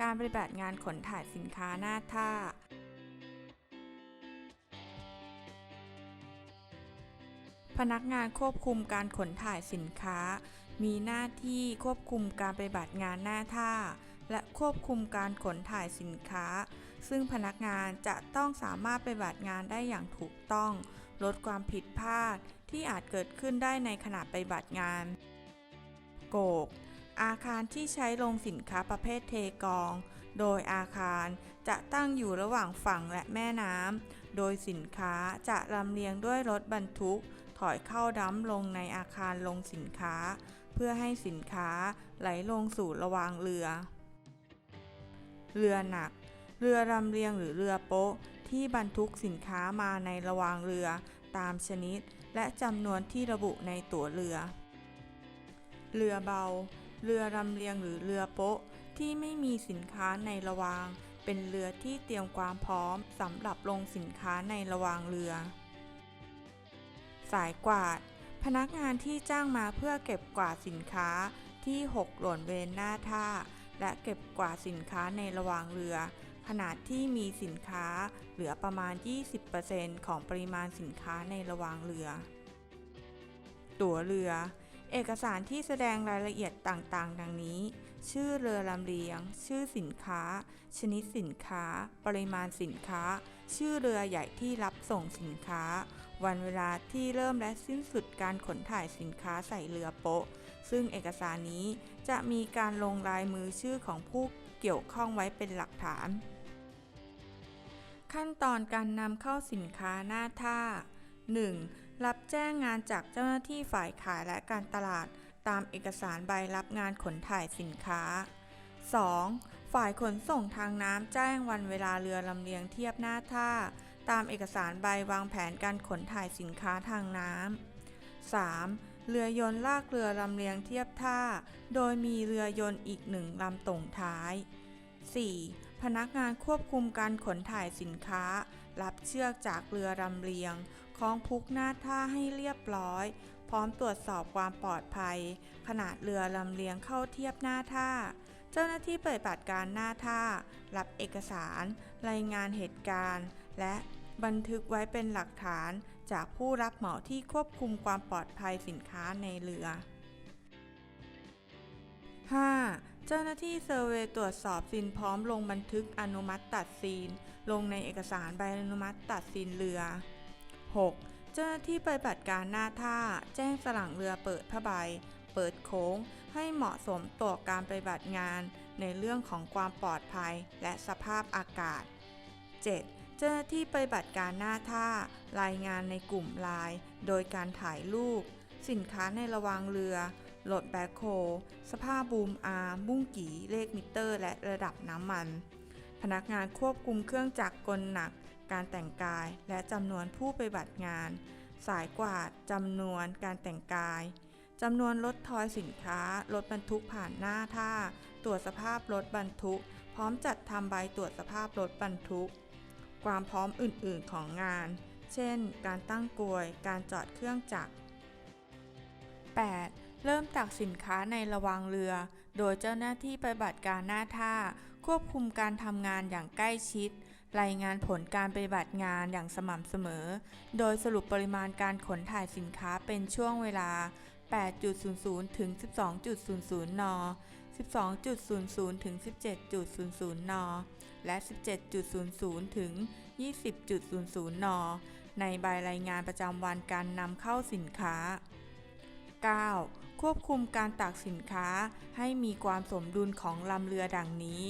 การปฏิบัติงานขนถ่ายสินค้าหน้าท่า พนักงานควบคุมการขนถ่ายสินค้า มีหน้าที่ควบคุมการปฏิบัติงานหน้าท่า และควบคุมการขนถ่ายสินค้า ซึ่งพนักงานจะต้องสามารถปฏิบัติงานได้อย่างถูกต้อง ลดความผิดพลาดที่อาจเกิดขึ้นได้ในขณะปฏิบัติงาน โกก อาคารที่ใช้ลงสินค้าประเภทเทกอง โดยอาคารจะตั้งอยู่ระหว่างฝั่งและแม่น้ำ โดยสินค้าจะลำเลียงด้วยรถบรรทุก ถอยเข้าดัมลงในอาคารลงสินค้า เพื่อให้สินค้าไหลลงสู่ระวางเรือ เรือหนัก เรือลำเลียงหรือเรือโป๊ะที่บรรทุกสินค้ามาในระวางเรือตามชนิด และจำนวนที่ระบุในตั๋วเรือ เรือเบา เรือลำเลียงหรือเรือโป๊ะ ที่ไม่มีสินค้าในระวาง เป็นเรือที่เตรียมความพร้อมสำหรับลงสินค้าในระวางเรือ สายกวาด พนักงานที่จ้างมาเพื่อเก็บกวาดสินค้าที่หกหล่นเวนหน้าท่า และเก็บกวาดสินค้าในระวางเรือ ขนาดที่มีสินค้าเหลือประมาณ 20%ของปริมาณสินค้าในระวางเรือ ตั๋วเรือ เอกสารที่แสดงรายละเอียดต่างๆ ดังนี้ ชื่อเรือลำเลียง ชื่อสินค้า ชนิดสินค้า ปริมาณสินค้า ชื่อเรือใหญ่ที่รับส่งสินค้า วันเวลาที่เริ่มและสิ้นสุดการขนถ่ายสินค้าใส่เรือโป๊ะ ซึ่งเอกสารนี้จะมีการลงลายมือชื่อของผู้เกี่ยวข้องไว้เป็นหลักฐาน ขั้นตอนการนำเข้าสินค้าหน้าท่า 1. รับแจ้งงานจากเจ้าหน้าที่ฝ่ายขายและการตลาด ตามเอกสารใบรับงานขนถ่ายสินค้า 2. ฝ่ายขนส่งทางน้ำแจ้งวันเวลาเรือลำเลียงเทียบหน้าท่า ตามเอกสารใบวางแผนการขนถ่ายสินค้าทางน้ำ 3. เรือยนต์ลากเรือลำเลียงเทียบท่า โดยมีเรือยนต์อีกหนึ่งลำต่งท้าย 4. พนักงานควบคุมการขนถ่ายสินค้า รับเชือกจากเรือลำเลียง คล้องพุกหน้าท่าให้เรียบร้อย พร้อมตรวจสอบความปลอดภัย ขนาดเรือลำเลียงเข้าเทียบหน้าท่า เจ้าหน้าที่ปฏิบัติการหน้าท่า รับเอกสาร รายงานเหตุการณ์ และบันทึกไว้เป็นหลักฐานจากผู้รับเหมาที่ควบคุมความปลอดภัยสินค้าในเรือ 5. เจ้าหน้าที่เซอร์เวยตรวจสอบสินพร้อมลงบันทึกอนุมัติตัดสินลงในเอกสารใบอนุมัติตัดสินเรือ 6. เจ้าหน้าที่ปฏิบัติการหน้าท่า แจ้งสลังเรือเปิดผ้าใบ เปิดโค้ง ให้เหมาะสมต่อการปฏิบัติงาน ในเรื่องของความปลอดภัยและสภาพอากาศ 7. เจ้าหน้าที่ปฏิบัติการหน้าท่า รายงานในกลุ่มไลน์โดยการถ่ายรูป สินค้าในระวางเรือโหลดแบ็คโฮสภาพบูมอาร์มบุ้งกี่เลขมิเตอร์ และระดับน้ำมัน พนักงานควบคุมเครื่องจักรกลหนัก การแต่งกาย และจำนวนผู้ปฏิบัติงาน สายกวาดจำนวนการแต่งกายจำนวนรถทอยสินค้า รถบรรทุกผ่านหน้าท่า ตรวจสภาพรถบรรทุก พร้อมจัดทำใบตรวจสภาพรถบรรทุก ความพร้อมอื่น ๆ ของงาน เช่น การตั้งกลวย การจอดเครื่องจักร 8. เริ่มตักสินค้าในระวางเรือ โดยเจ้าหน้าที่ปฏิบัติการหน้าท่า ควบคุมการทำงานอย่างใกล้ชิด รายงานผลการปฏิบัติงานอย่างสม่ำเสมอ โดยสรุปปริมาณการขนถ่ายสินค้าเป็นช่วงเวลา 8.00 ถึง 12.00 น 12.00 ถึง 17.00 น และ 17.00 ถึง 20.00 น ในใบรายงานประจำวันการนำเข้าสินค้า 9. ควบคุมการตักสินค้าให้มีความสมดุลของลำเรือดังนี้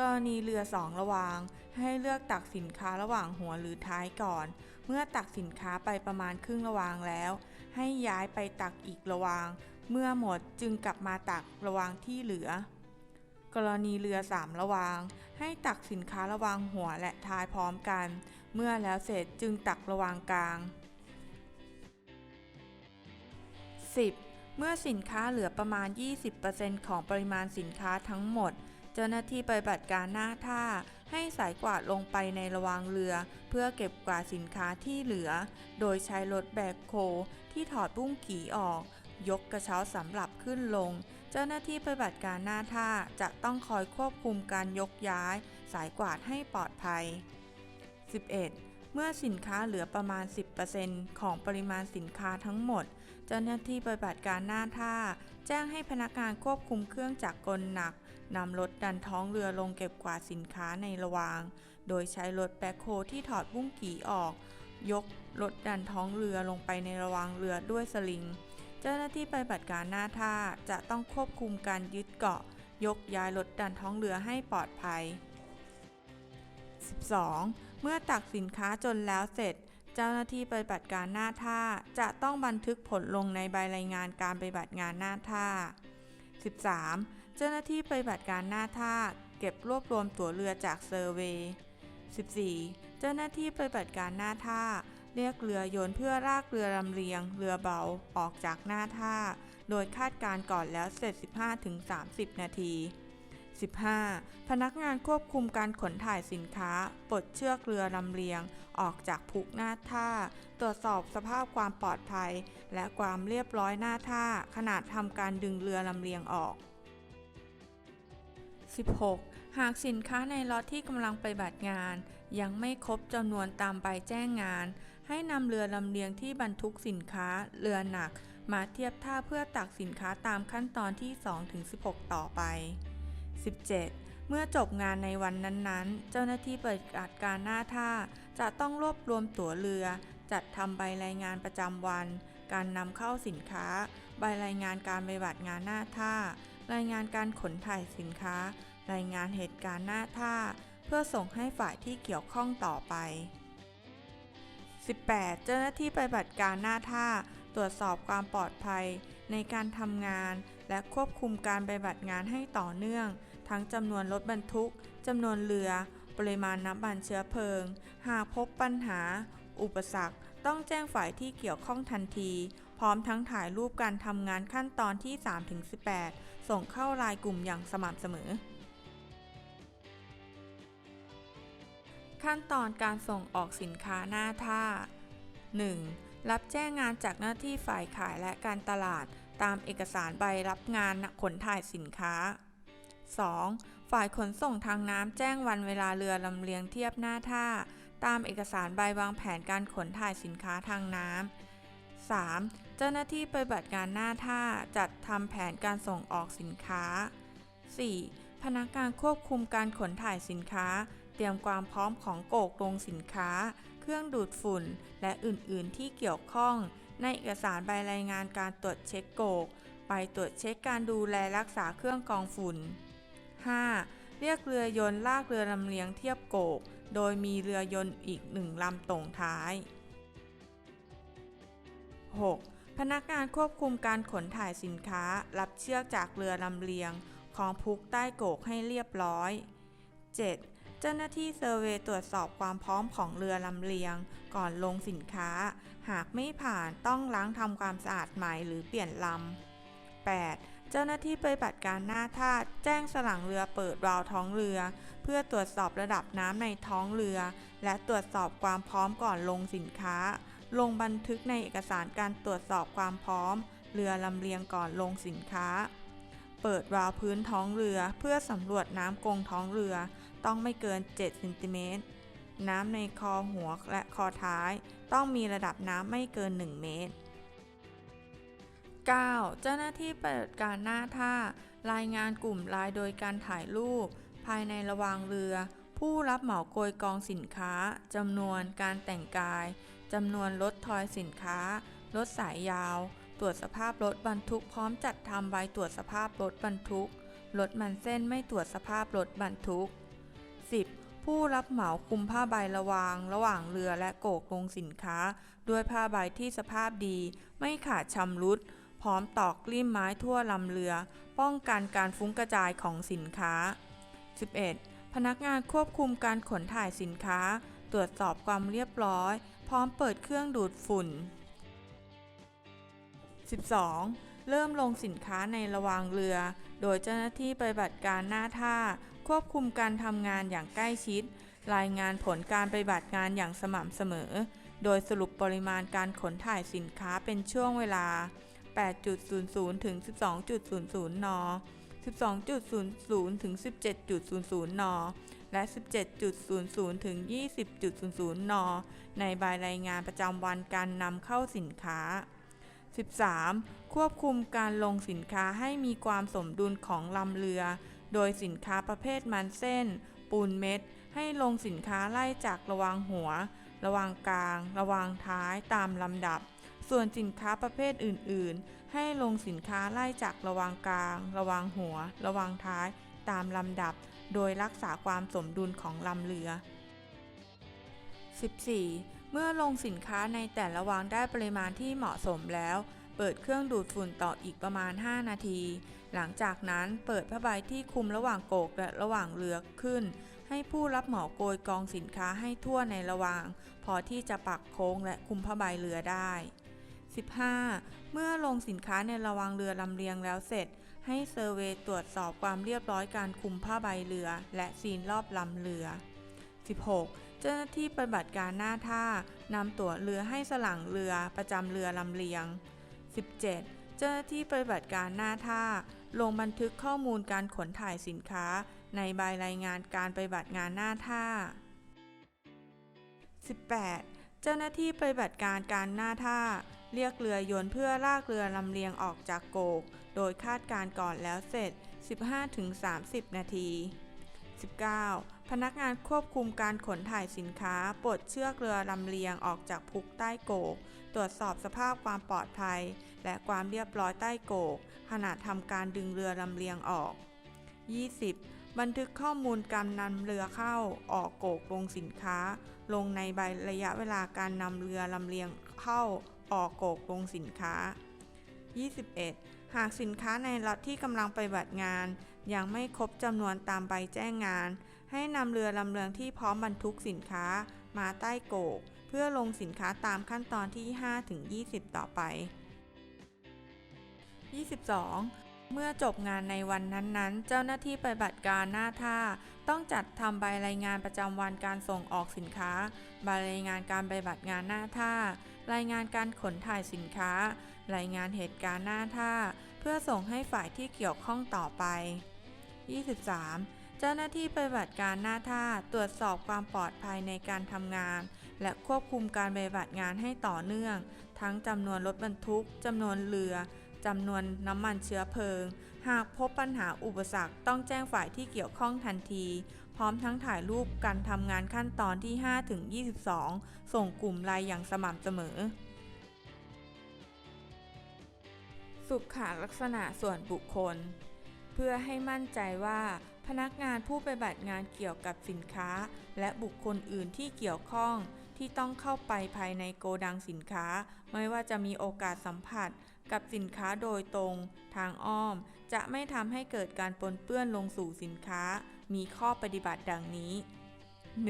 กรณีเรือสองระวาง ให้เลือกตักสินค้าระหว่างหัวหรือท้ายก่อน เมื่อตักสินค้าไปประมาณครึ่งระวางแล้ว ให้ย้ายไปตักอีกระวาง เมื่อหมดจึงกลับมาตักระวางที่เหลือ กรณีเรือสามระวาง ให้ตักสินค้าระวางหัวและท้ายพร้อมกัน เมื่อแล้วเสร็จจึงตักระวางกลาง 10. เมื่อสินค้าเหลือประมาณ 20%ของปริมาณสินค้าทั้งหมด เจ้าหน้าที่ปฏิบัติการหน้าท่า ให้สายกวาดลงไปในระวางเรือ เพื่อเก็บกวาดสินค้าที่เหลือ โดยใช้รถแบกโคที่ถอดบุ้งกี่ออก ยกกระเช้าสำหรับขึ้นลง เจ้าหน้าที่ปฏิบัติการหน้าท่าจะต้องคอยควบคุมการยกย้าย สายกวาดให้ปลอดภัย 11. เมื่อสินค้าเหลือประมาณ 10%ของปริมาณสินค้าทั้งหมด เจ้าหน้าที่ปฏิบัติการหน้าท่า แจ้งให้พนักงานควบคุมเครื่องจักรกลหนัก นำรถดันท้องเรือลงเก็บกวาดสินค้าในระวาง โดยใช้รถแบ็คโฮที่ถอดบุ้งกี่ออก ยกรถดันท้องเรือลงไปในระวางเรือด้วยสลิง เจ้าหน้าที่ปฏิบัติการหน้าท่าจะต้องควบคุมการยึดเกาะ ยกย้ายรถดันท้องเรือให้ปลอดภัย 12. เมื่อตักสินค้าจนแล้วเสร็จ เจ้าหน้าที่ปฏิบัติการหน้าท่าจะต้องบันทึกผลลงในใบรายงานการปฏิบัติงานหน้าท่า 13. เจ้าหน้าที่ปฏิบัติการหน้าท่าเก็บรวบรวมตั๋วเรือจากเซอร์เวย์ 14. เจ้าหน้าที่ปฏิบัติการหน้าท่า เรียกเรือโยนเพื่อลากเรือลำเลียง เรือเบาออกจากหน้าท่า โดยคาดการก่อนแล้วเสร็จ 15-30 นาที 15. พนักงานควบคุมการขนถ่ายสินค้า ปลดเชือกเรือลำเลียง ออกจากพุกหน้าท่า ตรวจสอบสภาพความปลอดภัย และความเรียบร้อยหน้าท่าขณะทำการดึงเรือลำเลียงออก 16. หากสินค้าในล็อตที่กำลังไปบัติงาน ยังไม่ครบจำนวนตามใบแจ้งงาน ให้นำเรือลำเลียงที่บรรทุกสินค้าเรือหนัก มาเทียบท่าเพื่อตักสินค้าตามขั้นตอนที่ 2-16 ต่อไป 17. เมื่อจบงานในวันนั้นๆ เจ้าหน้าที่ปฏิบัติการหน้าท่า จะต้องรวบรวมตั๋วเรือ จัดทำใบรายงานประจำวัน การนำเข้าสินค้า ใบรายงานการปฏิบัติงานหน้าท่า รายงานการขนถ่ายสินค้า รายงานเหตุการณ์หน้าท่า เพื่อส่งให้ฝ่ายที่เกี่ยวข้องต่อไป 18. เจ้าหน้าที่ปฏิบัติการหน้าท่า ตรวจสอบความปลอดภัย ในการทำงาน และควบคุมการปฏิบัติงานให้ต่อเนื่อง ทั้งจำนวนรถบรรทุกจำนวนเรือ ปริมาณน้ำมันเชื้อเพลิง หากพบปัญหา อุปสรรค ต้องแจ้งฝ่ายที่เกี่ยวข้องทันที พร้อมทั้งถ่ายรูปการทำงานขั้นตอนที่ 3-18 ส่งเข้ารายกลุ่มอย่างสม่ำเสมอ ขั้นตอนการส่งออกสินค้าหน้าท่า 1. รับแจ้งงานจากหน้าที่ฝ่ายขายและการตลาด ตามเอกสารใบรับงานขนถ่ายสินค้า 2. ฝ่ายขนส่งทางน้ำแจ้งวันเวลาเรือลำเลียงเทียบหน้าท่า ตามเอกสารใบวางแผนการขนถ่ายสินค้าทางน้ำ 3. เจ้าหน้าที่ปฏิบัติการหน้าท่าจัดทำแผนการส่งออกสินค้า 4. พนักงานควบคุมการขนถ่ายสินค้า เตรียมความพร้อมของโกกลงสินค้า เครื่องดูดฝุ่น และอื่นๆที่เกี่ยวข้อง ในเอกสารใบรายงานการตรวจเช็คโกก ไปตรวจเช็คการดูแลรักษาเครื่องกองฝุ่น 5. เรียกเรือยนต์ลากเรือลำเลียงเทียบโกก โดยมีเรือยนต์อีกหนึ่งลำตรงท้าย 6. พนักงานควบคุมการขนถ่ายสินค้า รับเชือกจากเรือลำเลียงของพุกใต้โกกให้เรียบร้อย 7. เจ้าหน้าที่เซอร์เวตรวจสอบความพร้อมของเรือลำเลียง ก่อนลงสินค้า หากไม่ผ่านต้องล้างทำความสะอาดใหม่หรือเปลี่ยนลำ 8. เจ้าหน้าที่ปฏิบัติการหน้าท่าแจ้งสลังเรือเปิดวาล์วท้องเรือ เพื่อตรวจสอบระดับน้ำในท้องเรือ และตรวจสอบความพร้อมก่อนลงสินค้า ลงบันทึกในเอกสารการตรวจสอบความพร้อม เรือลำเลียงก่อนลงสินค้า เปิดวาล์วพื้นท้องเรือเพื่อสำรวจน้ำกงท้องเรือ ต้องไม่เกิน7เซนติเมตร น้ำในคอหัวและคอท้าย ต้องมีระดับน้ำไม่เกิน 1 เมตร 9. เจ้าหน้าที่ปฏิบัติการหน้าท่า รายงานกลุ่มรายโดยการถ่ายรูป ภายในระวางเรือ ผู้รับเหมาโกยกองสินค้าจำนวนการแต่งกาย จำนวนรถทอยสินค้า รถสายยาว ตรวจสภาพรถบรรทุกพร้อมจัดทำใบตรวจสภาพรถบรรทุก รถมันเส้นไม่ตรวจสภาพรถบรรทุก 10. ผู้รับเหมาคุมผ้าใบระวาง ระหว่างเรือและโกกลงสินค้า ด้วยผ้าใบที่สภาพดี ไม่ขาดชำรุด พร้อมตอกกลิ้มไม้ทั่วลำเรือ ป้องกันการฟุ้งกระจายของสินค้า 11. พนักงานควบคุมการขนถ่ายสินค้า ตรวจสอบความเรียบร้อย พร้อมเปิดเครื่องดูดฝุ่น 12. เริ่มลงสินค้าในระวางเรือ โดยเจ้าหน้าที่ปฏิบัติการหน้าท่า ควบคุมการทำงานอย่างใกล้ชิด รายงานผลการปฏิบัติงานอย่างสม่ำเสมอ โดยสรุปปริมาณการขนถ่ายสินค้าเป็นช่วงเวลา 8.00 ถึง 12.00 น 12.00 ถึง 17.00 น และ 17.00 ถึง 20.00 น ในใบรายงานประจำวันการนำเข้าสินค้า 13. ควบคุมการลงสินค้าให้มีความสมดุลของลำเรือ โดยสินค้าประเภทมันเส้น ปูนเม็ด ให้ลงสินค้าไล่จากระวางหัว ระวางกลาง ระวางท้ายตามลำดับ ส่วนสินค้าประเภทอื่น ๆ ให้ลงสินค้าไล่จากระวางกลาง ระวางหัว ระวางท้ายตามลำดับ โดยรักษาความสมดุลของลำเรือ 14. เมื่อลงสินค้าในแต่ละวางได้ปริมาณที่เหมาะสมแล้ว เปิดเครื่องดูดฝุ่นต่ออีกประมาณ 5 นาที หลังจากนั้นเปิดผ้าใบที่คุมระหว่างโกกและระหว่างเรือขึ้น ให้ผู้รับเหมาโกยกองสินค้าให้ทั่วในระหว่าง พอที่จะปักโค้งและคุมผ้าใบเรือได้ 15. เมื่อลงสินค้าในระวางเรือลำเลียงแล้วเสร็จ ให้เซอร์เวยตรวจสอบความเรียบร้อยการคุมผ้าใบเรือ และซีนรอบลำเรือ 16. เจ้าหน้าที่ปฏิบัติการหน้าท่านำตั๋วเรือให้สลังเรือประจำเรือลำเลียง 17. เจ้าหน้าที่ปฏิบัติการหน้าท่า ลงบันทึกข้อมูลการขนถ่ายสินค้า ในใบรายงานการปฏิบัติงานหน้าท่า 18. เจ้าหน้าที่ปฏิบัติการการหน้าท่า เรียกเรือยนต์เพื่อลากเรือลำเลียงออกจากโกก โดยคาดการก่อนแล้วเสร็จ 15-30 นาที 19. พนักงานควบคุมการขนถ่ายสินค้าปลดเชือกเรือลำเลียงออกจากพุกใต้โกก ตรวจสอบสภาพความปลอดภัย และความเรียบร้อยใต้โกก ขณะทำการดึงเรือลำเลียงออก 20. บันทึกข้อมูลการนำเรือเข้าออกโกกลงสินค้า ลงในใบระยะเวลาการนำเรือลำเลียงเข้าออกโกกลงสินค้า 21. หากสินค้าในล็อตที่กำลังไปฏิบัติงาน ยังไม่ครบจำนวนตามใบแจ้งงาน ให้นำเรือลำเลียงที่พร้อมบรรทุกสินค้ามาใต้โกก เพื่อลงสินค้าตามขั้นตอนที่5-20 ต่อไป 22. เมื่อจบงานในวันนั้นๆ เจ้าหน้าที่ปฏิบัติการหน้าท่า ต้องจัดทำใบรายงานประจำวันการส่งออกสินค้า ใบรายงานการปฏิบัติงานหน้าท่า รายงานการขนถ่ายสินค้า รายงานเหตุการณ์หน้าท่า เพื่อส่งให้ฝ่ายที่เกี่ยวข้องต่อไป 23. เจ้าหน้าที่ปฏิบัติการหน้าท่าตรวจสอบความปลอดภัยในการทำงาน และควบคุมการปฏิบัติงานให้ต่อเนื่อง ทั้งจำนวนรถบรรทุกจำนวนเรือจำนวนน้ำมันเชื้อเพลิง หากพบปัญหาอุปสรรคต้องแจ้งฝ่ายที่เกี่ยวข้องทันที พร้อมทั้งถ่ายรูปการทำงานขั้นตอนที่5-22 ส่งกลุ่มไลน์อย่างสม่ำเสมอ สุขลักษณะส่วนบุคคล เพื่อให้มั่นใจว่าพนักงานผู้ปฏิบัติงานเกี่ยวกับสินค้า และบุคคลอื่นที่เกี่ยวข้องที่ต้องเข้าไปภายในโกดังสินค้า ไม่ว่าจะมีโอกาสสัมผัสกับสินค้าโดยตรง ทางอ้อม จะไม่ทำให้เกิดการปนเปื้อนลงสู่สินค้า มีข้อปฏิบัติดังนี้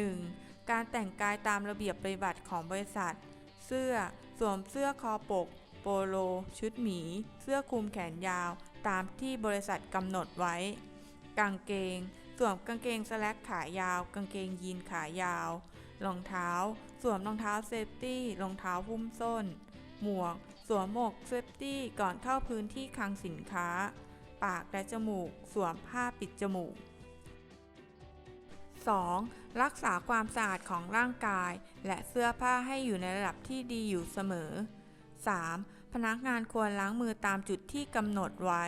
1. การแต่งกายตามระเบียบปฏิบัติของบริษัท เสื้อ สวมเสื้อคอปก โปโล ชุดหมี เสื้อคลุมแขนยาวตามที่บริษัทกำหนดไว้ กางเกง สวมกางเกงสแลกขายาว กางเกงยีนขายาว รองเท้า สวมรองเท้าเซฟตี้ รองเท้าหุ้มส้น หมวก สวมหมวกเซฟตี้ก่อนเข้าพื้นที่คลังสินค้า ปากและจมูก สวมผ้าปิดจมูก 2. รักษาความสะอาดของร่างกาย และเสื้อผ้าให้อยู่ในระดับที่ดีอยู่เสมอ 3. พนักงานควรล้างมือตามจุดที่กำหนดไว้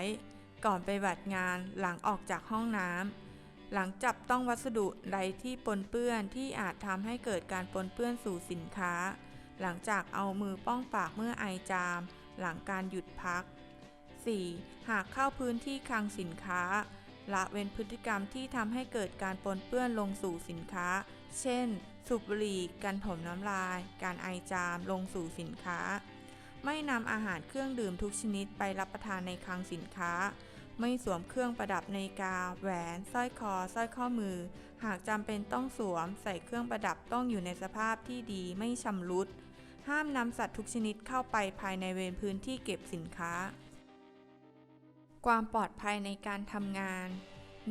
ก่อนไปบัติงานหลังออกจากห้องน้ำหลังจับต้องวัสดุใดที่ปนเปื้อนที่อาจทำให้เกิดการปนเปื้อนสู่สินค้า หลังจากเอามือป้องปากเมื่อไอจาม หลังการหยุดพัก 4. หากเข้าพื้นที่คลังสินค้า ละเว้นพฤติกรรมที่ทำให้เกิดการปนเปื้อนลงสู่สินค้า เช่น สูบบุหรี่การถมน้ำลาย การไอจามลงสู่สินค้า ไม่นำอาหารเครื่องดื่มทุกชนิดไปรับประทานในคลังสินค้า ไม่สวมเครื่องประดับนาฬิกา แหวน สร้อยคอ สร้อยข้อมือ หากจำเป็นต้องสวม ใส่เครื่องประดับต้องอยู่ในสภาพที่ดีไม่ชำรุด ห้ามนำสัตว์ทุกชนิดเข้าไปภายในเวรพื้นที่เก็บสินค้า ความปลอดภัยในการทำงาน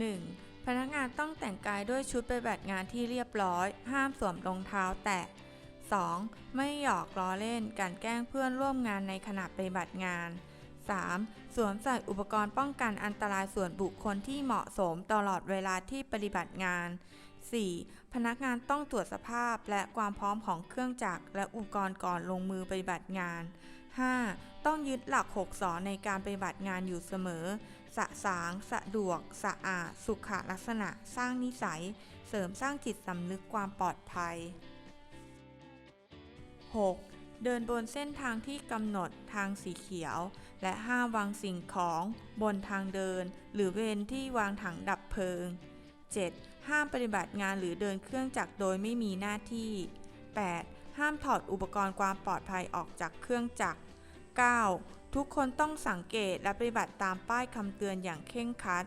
1. พนักงานต้องแต่งกายด้วยชุดปฏิบัติงานที่เรียบร้อย ห้ามสวมรองเท้าแตะ 2. ไม่หยอกล้อเล่นการแกล้งเพื่อนร่วมงานในขณะปฏิบัติงาน 3. สวมใส่อุปกรณ์ป้องกันอันตรายส่วนบุคคลที่เหมาะสมตลอดเวลาที่ปฏิบัติงาน 4. พนักงานต้องตรวจสภาพและความพร้อมของเครื่องจักรและอุปกรณ์ก่อนลงมือปฏิบัติงาน 5. ต้องยึดหลัก 6 สอนในการปฏิบัติงานอยู่เสมอ สะสาง สะดวก สะอาด สุขลักษณะ สร้างนิสัย เสริมสร้างจิตสำนึกความปลอดภัย 6. เดินบนเส้นทางที่กำหนดทางสีเขียว และห้ามวางสิ่งของบนทางเดิน หรือเวนที่วางถังดับเพลิง 7. ห้ามปฏิบัติงานหรือเดินเครื่องจักรโดยไม่มีหน้าที่ 8. ห้ามถอดอุปกรณ์ความปลอดภัยออกจากเครื่องจักร 9. ทุกคนต้องสังเกตและปฏิบัติตามป้ายคำเตือนอย่างเคร่งครัด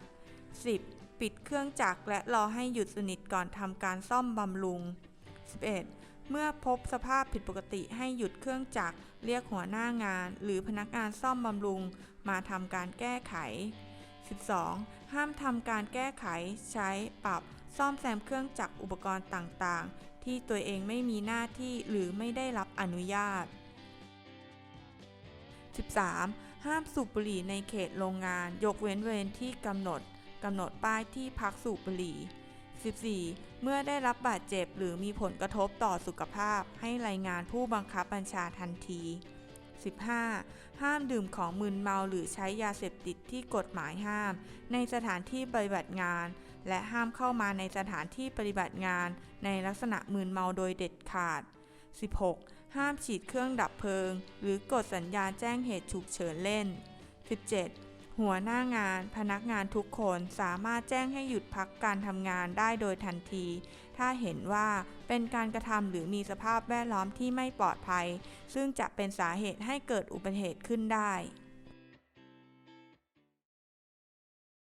10. ปิดเครื่องจักรและรอให้หยุดสนิทก่อนทำการซ่อมบำรุง 11. เมื่อพบสภาพผิดปกติให้หยุดเครื่องจักร เรียกหัวหน้างาน หรือพนักงานซ่อมบำรุง มาทำการแก้ไข 12. ห้ามทำการแก้ไข ใช้ ปรับ ซ่อมแซมเครื่องจักรอุปกรณ์ต่างๆ ที่ตัวเองไม่มีหน้าที่หรือไม่ได้รับอนุญาต 13. ห้ามสูบบุหรี่ในเขตโรงงาน ยกเว้นเวรที่กำหนด กำหนดป้ายที่พักสูบบุหรี่ 14. เมื่อได้รับบาดเจ็บหรือมีผลกระทบต่อสุขภาพ ให้รายงานผู้บังคับบัญชาทันที 15. ห้ามดื่มของมึนเมาหรือใช้ยาเสพติดที่กฎหมายห้าม ในสถานที่ปฏิบัติงาน และห้ามเข้ามาในสถานที่ปฏิบัติงาน ในลักษณะมึนเมาโดยเด็ดขาด 16. ห้ามฉีดเครื่องดับเพลิง หรือกดสัญญาณแจ้งเหตุฉุกเฉินเล่น 17. หัวหน้างานพนักงานทุกคนสามารถแจ้งให้หยุดพักการทำงานได้โดยทันที ถ้าเห็นว่าเป็นการกระทำหรือมีสภาพแวดล้อมที่ไม่ปลอดภัย ซึ่งจะเป็นสาเหตุให้เกิดอุบัติเหตุขึ้นได้